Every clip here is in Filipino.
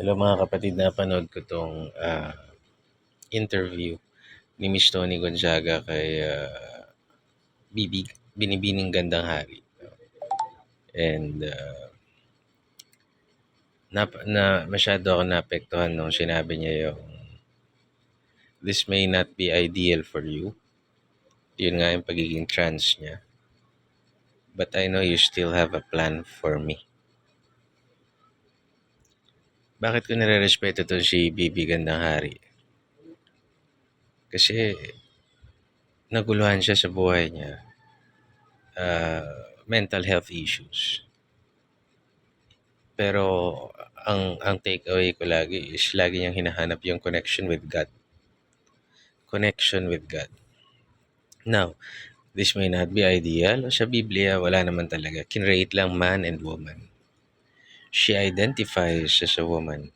Hello mga kapatid, napanood ko tong ah, interview ni Miss Tony Gonzaga kay ah, Bibi, Binibining Gandang Hari. And ah, nap, na, masyado ako naapektuhan nung sinabi niya yung this may not be ideal for you. Yun nga yung pagiging trans niya. But I know you still have a plan for me. Bakit ko nire-respeto to si Bibi Gandang Hari? Kasi naguluhan siya sa buhay niya. Ah, mental health issues. Pero ang ang takeaway ko lagi is lagi niyang hinahanap yung connection with God. Connection with God. Now, this may not be ideal. Sa Biblia, wala naman talaga. Kinrate lang man and woman. She identifies as a woman.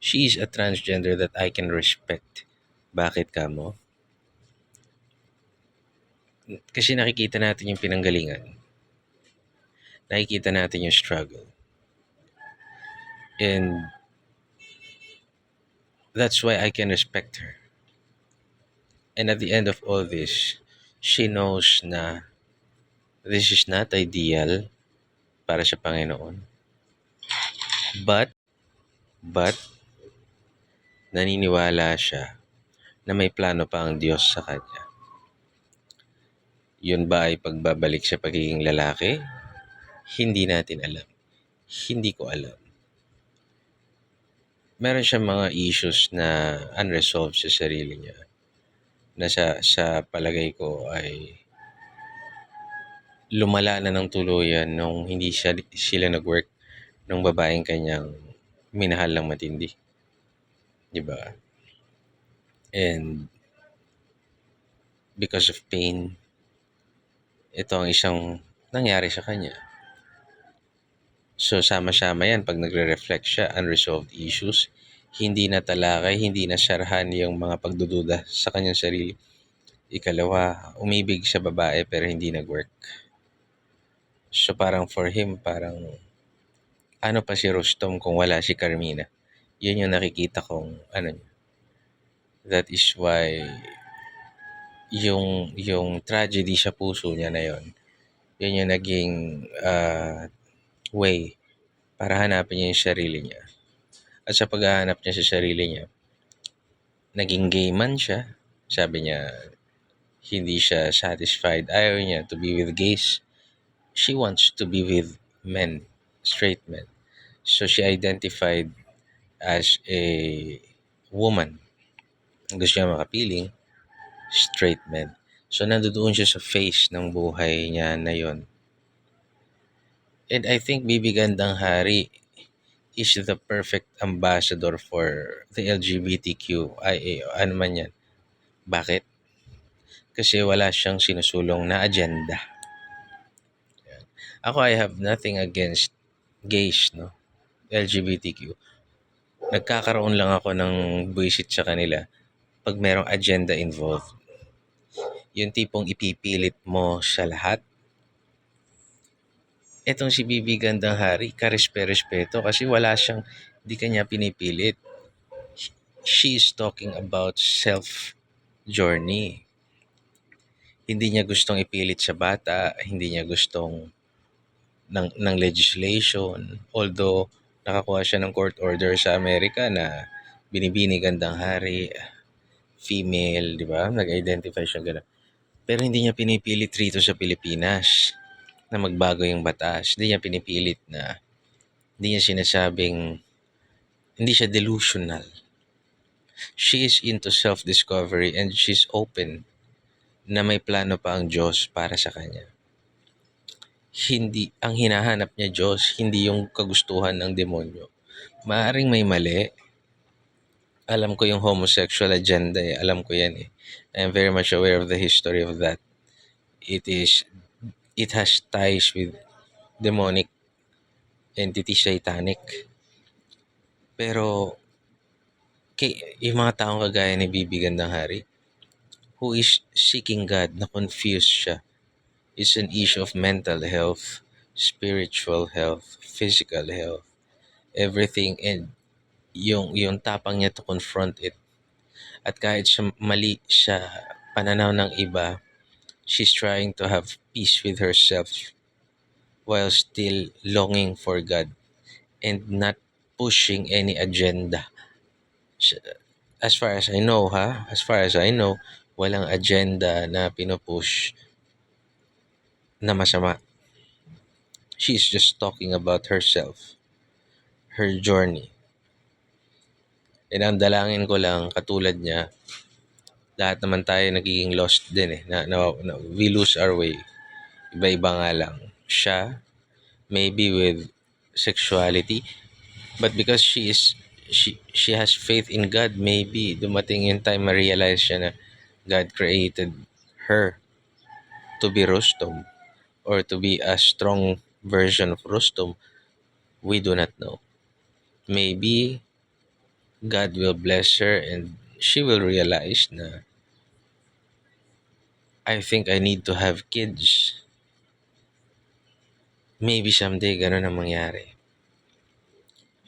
She is a transgender that I can respect. Bakit ka mo? Kasi nakikita natin yung pinanggalingan. Nakikita natin yung struggle. And that's why I can respect her. And at the end of all this, she knows na this is not ideal para sa Panginoon. But, but, naniniwala siya na may plano pa ang Diyos sa kanya. Yun ba ay pagbabalik sa pagiging lalaki? Hindi natin alam. Hindi ko alam. Meron siyang mga issues na unresolved sa sarili niya na sa, sa palagay ko ay lumala na ng tuluyan nung hindi siya, sila nag-work ng babaeng kanyang minahal ng matindi. Di ba? And because of pain, ito ang isang nangyari sa kanya. So, sama-sama yan pag nagre-reflect siya, unresolved issues, hindi na talakay, hindi na syarhan yung mga pagdududa sa kanyang sarili. Ikalawa, umibig sa babae pero hindi nag-work. So, parang for him, parang ano pa si Rustom kung wala si Carmina. Yun yung nakikita kong ano. That is why yung yung tragedy sa puso niya na yon yun yung naging ah, way para hanapin niya yung sarili niya. At sa paghahanap niya sa sarili niya, naging gay man siya. Sabi niya, hindi siya satisfied. Ayaw niya to be with gays. She wants to be with men, straight men. So she identified as a woman. Gusto niya makapiling, straight men. So nandoon siya sa face ng buhay niya na yon. And I think Bibi Gandang Hari is the perfect ambassador for the LGBTQIA, ano man yan. Bakit? Kasi wala siyang sinusulong na agenda. Ako, I have nothing against gays, no? LGBTQ. Nagkakaroon lang ako ng buwisit sa kanila pag merong agenda involved. Yung tipong ipipilit mo sa lahat. Etong si Bibi Gandang Hari, karespe-respeto kasi wala siyang, di kanya pinipilit. She is talking about self journey. Hindi niya gustong ipilit sa bata, hindi niya gustong ng, ng legislation. Although, nakakuha siya ng court order sa Amerika na binibini gandang hari, female, di ba? Nag-identify siya gano'n. Pero hindi niya pinipilit rito sa Pilipinas na magbago yung batas. Hindi niya pinipilit na hindi niya sinasabing hindi siya delusional. She is into self-discovery and she's open na may plano pa ang Diyos para sa kanya. Hindi, ang hinahanap niya Diyos, hindi yung kagustuhan ng demonyo. Maaring may mali. Alam ko yung homosexual agenda eh. Alam ko yan eh. I'm very much aware of the history of that. It is, it has ties with demonic entity, satanic. Pero, kay, yung mga taong kagaya ni Bibi Gandang Hari, who is seeking God, na confused siya. It's an issue of mental health, spiritual health, physical health, everything. And yung yung tapang niya to confront it. At kahit siya mali siya pananaw ng iba, she's trying to have peace with herself while still longing for God and not pushing any agenda. As far as I know, ha? As far as I know, walang agenda na pinupush na masama. She's just talking about herself, her journey. And ang dalangin ko lang, katulad niya, lahat naman tayo nagiging lost din eh. Na, na, na- we lose our way. Iba-iba nga lang. Siya, maybe with sexuality, but because she is, she, she has faith in God, maybe dumating yung time ma-realize siya na God created her to be Rustum or to be a strong version of Rustum. We do not know. Maybe God will bless her and she will realize na I think I need to have kids. Maybe someday ganun ang mangyari.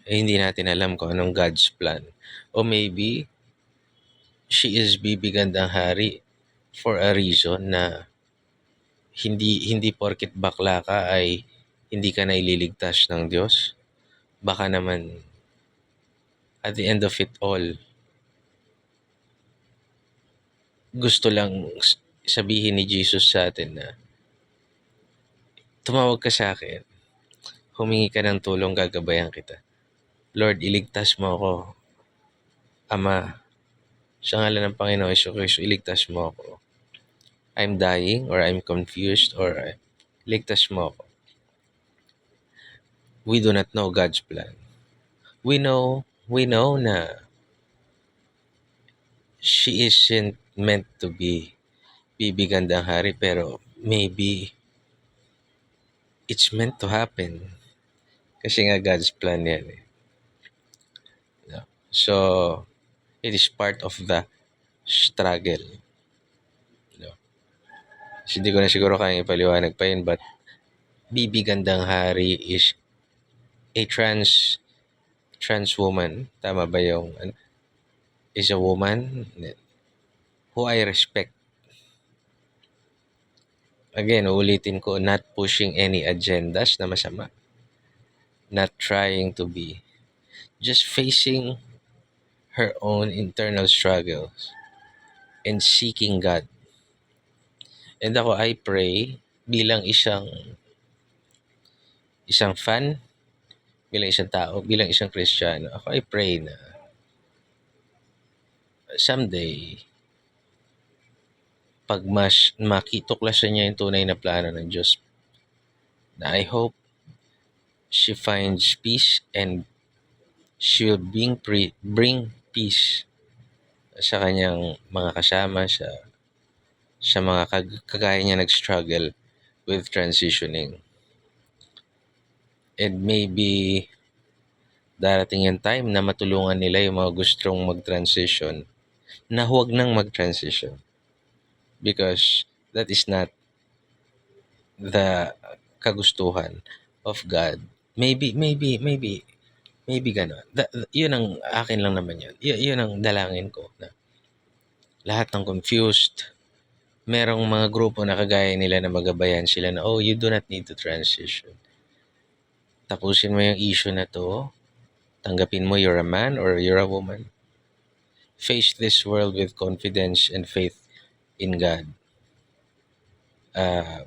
Eh, hindi natin alam kung anong God's plan. O maybe she is Bibi Gandang Hari for a reason na hindi hindi porket bakla ka ay hindi ka na ililigtas ng Diyos. Baka naman at the end of it all gusto lang sabihin ni Jesus sa atin na tumawag ka sa akin, humingi ka ng tulong, gagabayan kita. Lord, iligtas mo ako. Ama, sa ngalan ng Panginoon Yesu Cristo, iligtas mo ako. I'm dying or I'm confused or ligtas mo ako. We do not know God's plan. We know, we know na she isn't meant to be bibigandang hari pero maybe it's meant to happen. Kasi nga God's plan yan eh. So, it is part of the struggle. So, hindi ko na siguro kaya ipaliwanag pa yun but Bibi Gandang Hari is a trans trans woman. Tama ba yung ano? Is a woman who I respect. Again, ulitin ko, not pushing any agendas na masama. Not trying to be. Just facing her own internal struggles and seeking God. And ako, I pray bilang isang isang fan, bilang isang tao, bilang isang Kristiyano, ako I pray na someday, pag mas makituklasan niya yung tunay na plano ng Diyos, na I hope she finds peace and she will bring, bring peace sa kanyang mga kasama, sa, sa mga kag- kagaya niya nag-struggle with transitioning. And maybe darating yung time na matulungan nila yung mga gustong mag-transition na huwag nang mag-transition. Because that is not the kagustuhan of God. Maybe, maybe, maybe, maybe gano'n. Da, yun ang akin lang naman yun. Y- yun ang dalangin ko na lahat ng confused, merong mga grupo na kagaya nila na magabayan sila na, oh, you do not need to transition. Tapusin mo yung issue na to. Tanggapin mo you're a man or you're a woman. Face this world with confidence and faith in God. Uh,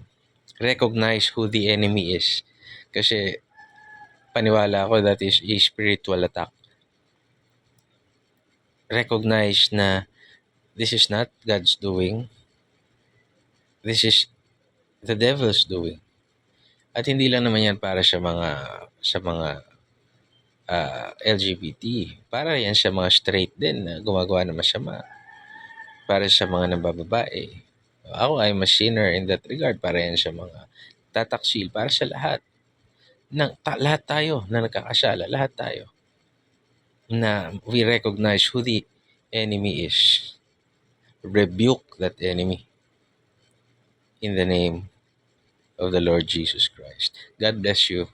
recognize who the enemy is. Kasi paniwala ako that is a spiritual attack. Recognize na this is not God's doing. This is the devil's doing. At hindi lang naman yan para sa mga sa mga ah, LGBT. Para yan sa mga straight din na gumagawa ng masama. Para sa mga nabababae. Ako I'm a sinner in that regard. Para yan sa mga tataksil. Para sa lahat. Ng, ta- lahat tayo na nagkakasala. Lahat tayo. Na we recognize who the enemy is. Rebuke that enemy. In the name of the Lord Jesus Christ. God bless you.